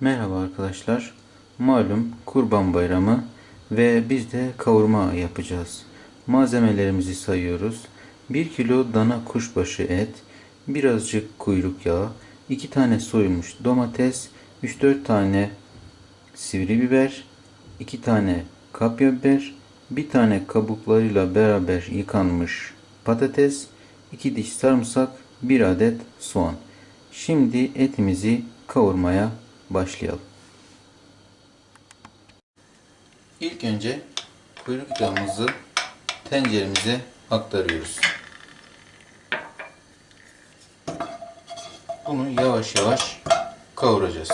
Merhaba arkadaşlar. Malum Kurban Bayramı ve biz de kavurma yapacağız. Malzemelerimizi sayıyoruz. 1 kilo dana kuşbaşı et, birazcık kuyruk yağı, 2 tane soyulmuş domates, 3-4 tane sivri biber, 2 tane kapya biber, 1 tane kabuklarıyla beraber yıkanmış patates, 2 diş sarımsak, 1 adet soğan. Şimdi etimizi kavurmaya başlayalım. İlk önce kuyruk yağımızı tenceremize aktarıyoruz. Bunu yavaş yavaş kavuracağız.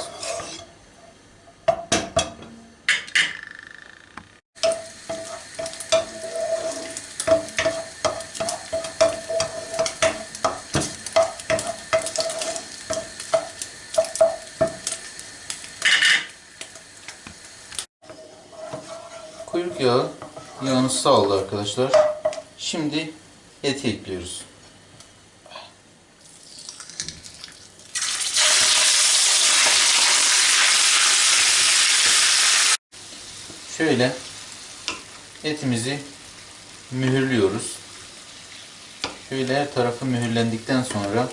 Kuyruk yağı yağını sağladı arkadaşlar. Şimdi eti ekliyoruz. Şöyle etimizi mühürlüyoruz. Şöyle her tarafı mühürlendikten sonra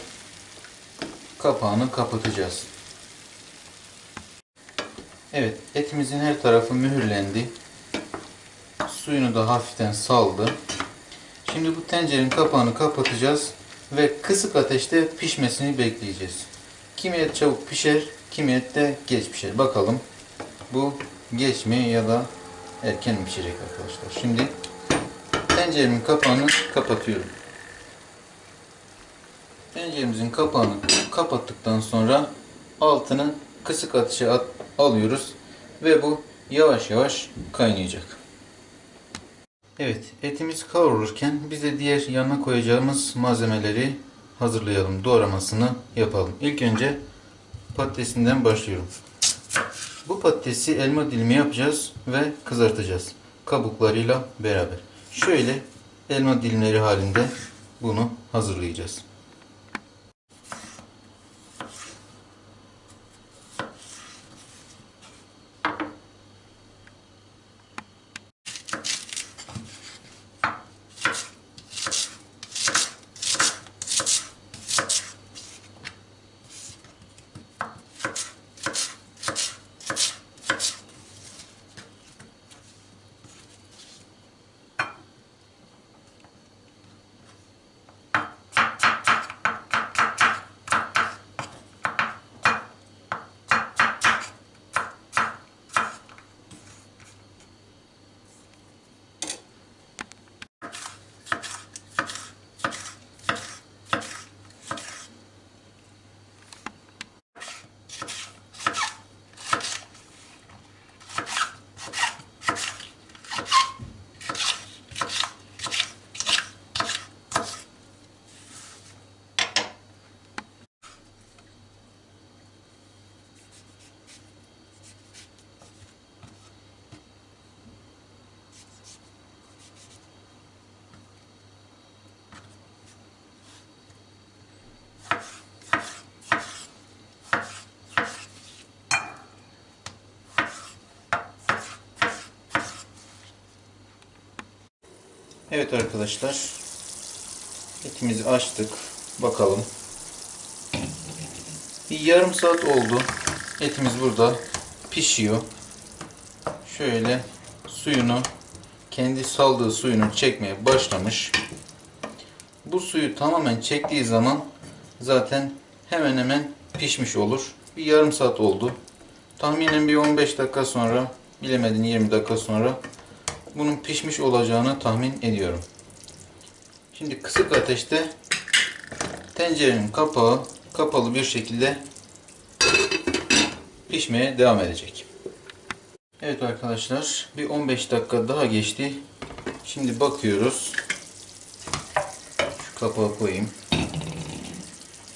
kapağını kapatacağız. Evet, etimizin her tarafı mühürlendi. Suyunu da hafiften saldı. Şimdi bu tencerenin kapağını kapatacağız ve kısık ateşte pişmesini bekleyeceğiz. Kimi et çabuk pişer, kimi et de geç pişer. Bakalım bu geç mi ya da erken mi pişecek arkadaşlar. Şimdi tenceremin kapağını kapatıyorum. Tenceremizin kapağını kapattıktan sonra altını kısık ateşe at, alıyoruz ve bu yavaş yavaş kaynayacak. Evet, etimiz kavrulurken biz de diğer yanına koyacağımız malzemeleri hazırlayalım. Doğramasını yapalım. İlk önce patatesinden başlıyorum. Bu patatesi elma dilimi yapacağız ve kızartacağız. Kabuklarıyla beraber. Şöyle elma dilimleri halinde bunu hazırlayacağız. Evet arkadaşlar. Etimizi açtık. Bakalım. Bir yarım saat oldu. Etimiz burada pişiyor. Şöyle suyunu kendi saldığı suyunu çekmeye başlamış. Bu suyu tamamen çektiği zaman zaten hemen hemen pişmiş olur. Bir yarım saat oldu. Tahminen bir 15 dakika sonra bilemedin 20 dakika sonra bunun pişmiş olacağını tahmin ediyorum. Şimdi kısık ateşte tencerenin kapağı kapalı bir şekilde pişmeye devam edecek. Evet arkadaşlar bir 15 dakika daha geçti. Şimdi bakıyoruz. Şu kapağı koyayım.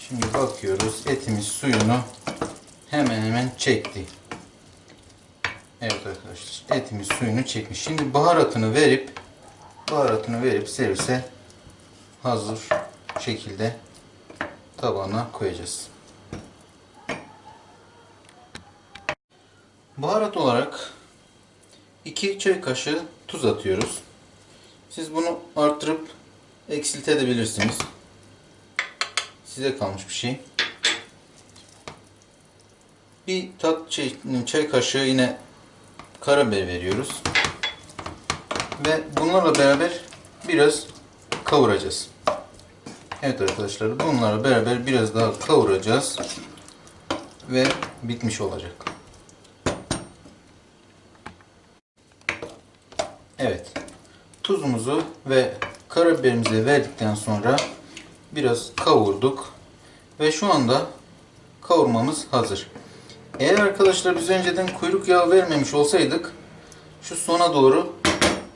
Şimdi bakıyoruz etimiz suyunu hemen hemen çekti. Evet arkadaşlar etimiz suyunu çekmiş. Şimdi baharatını verip baharatını verip servise hazır şekilde tabağına koyacağız. Baharat olarak 2 çay kaşığı tuz atıyoruz. Siz bunu arttırıp eksiltebilirsiniz. Size kalmış bir şey. Bir tat çay, çay kaşığı yine karabiber veriyoruz. Ve bunlarla beraber biraz kavuracağız. Evet arkadaşlar bunlarla beraber biraz daha kavuracağız. Ve bitmiş olacak. Evet. Tuzumuzu ve karabiberimizi verdikten sonra biraz kavurduk. Ve şu anda kavurmamız hazır. Eğer arkadaşlar biz önceden kuyruk yağı vermemiş olsaydık şu sona doğru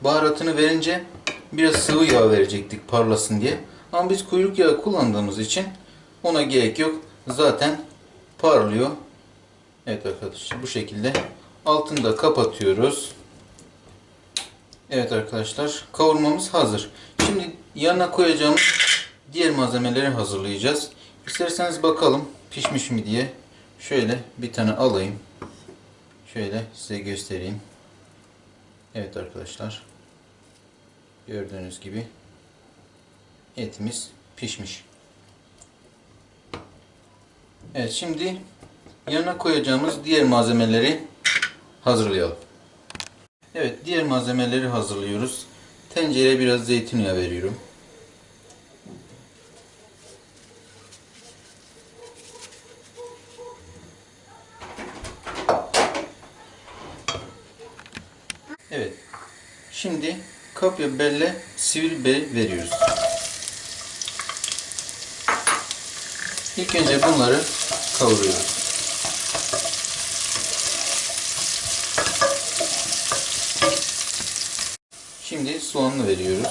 baharatını verince biraz sıvı yağ verecektik parlasın diye. Ama biz kuyruk yağı kullandığımız için ona gerek yok. Zaten parlıyor. Evet arkadaşlar bu şekilde altını da kapatıyoruz. Evet arkadaşlar kavurmamız hazır. Şimdi yanına koyacağımız diğer malzemeleri hazırlayacağız. İsterseniz bakalım pişmiş mi diye. Şöyle bir tane alayım. Şöyle size göstereyim. Evet arkadaşlar. Gördüğünüz gibi etimiz pişmiş. Evet şimdi yanına koyacağımız diğer malzemeleri hazırlayalım. Evet diğer malzemeleri hazırlıyoruz. Tencereye biraz zeytinyağı veriyorum. Evet. Şimdi kapya biberle sivri biber veriyoruz. İlk önce bunları kavuruyoruz. Şimdi soğanını veriyoruz.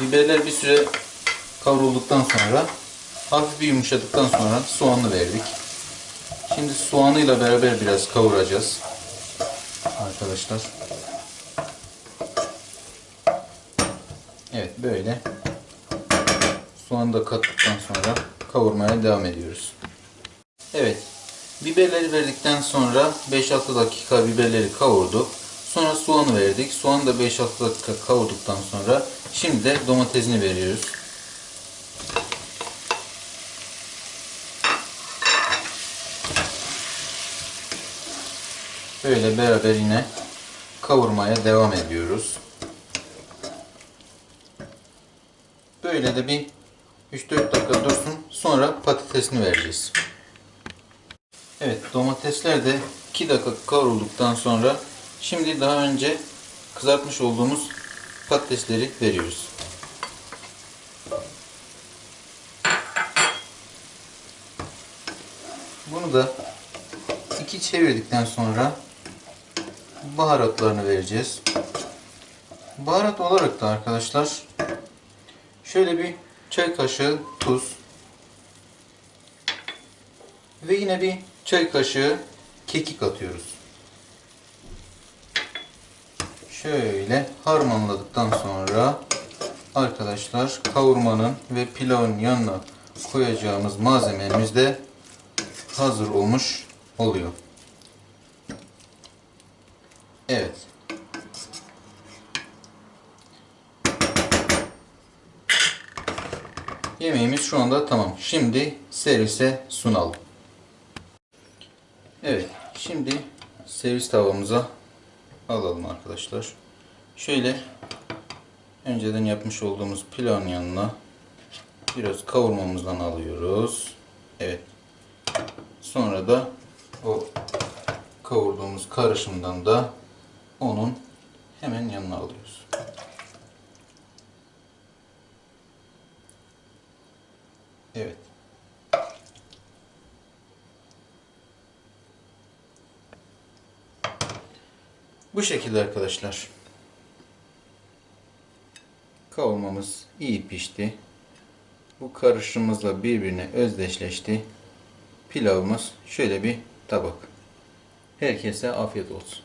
Biberler bir süre kavrulduktan sonra hafif bir yumuşadıktan sonra soğanını verdik. Şimdi soğanıyla beraber biraz kavuracağız. Arkadaşlar. Evet böyle. Soğanı da kattıktan sonra kavurmaya devam ediyoruz. Evet. Biberleri verdikten sonra 5-6 dakika biberleri kavurduk. Sonra soğanı verdik. Soğanı da 5-6 dakika kavurduktan sonra şimdi de domatesini veriyoruz. Böyle beraber yine kavurmaya devam ediyoruz. Böyle de bir 3-4 dakika dursun. Sonra patatesini vereceğiz. Evet domatesler de 2 dakika kavrulduktan sonra şimdi daha önce kızartmış olduğumuz patatesleri veriyoruz. Bunu da iki çevirdikten sonra baharatlarını vereceğiz. Baharat olarak da arkadaşlar şöyle bir çay kaşığı tuz ve yine bir çay kaşığı kekik atıyoruz. Şöyle harmanladıktan sonra arkadaşlar kavurmanın ve pilavın yanına koyacağımız malzememiz de hazır olmuş oluyor. Evet. Yemeğimiz şu anda tamam. Şimdi servise sunalım. Evet. Şimdi servis tavamıza alalım arkadaşlar. Şöyle önceden yapmış olduğumuz pilavın yanına biraz kavurmamızdan alıyoruz. Evet. Sonra da o kavurduğumuz karışımdan da onun hemen yanına alıyoruz. Evet. Bu şekilde arkadaşlar. Kavurmamız iyi pişti. Bu karışımımızla birbirine özdeşleşti. Pilavımız şöyle bir tabak. Herkese afiyet olsun.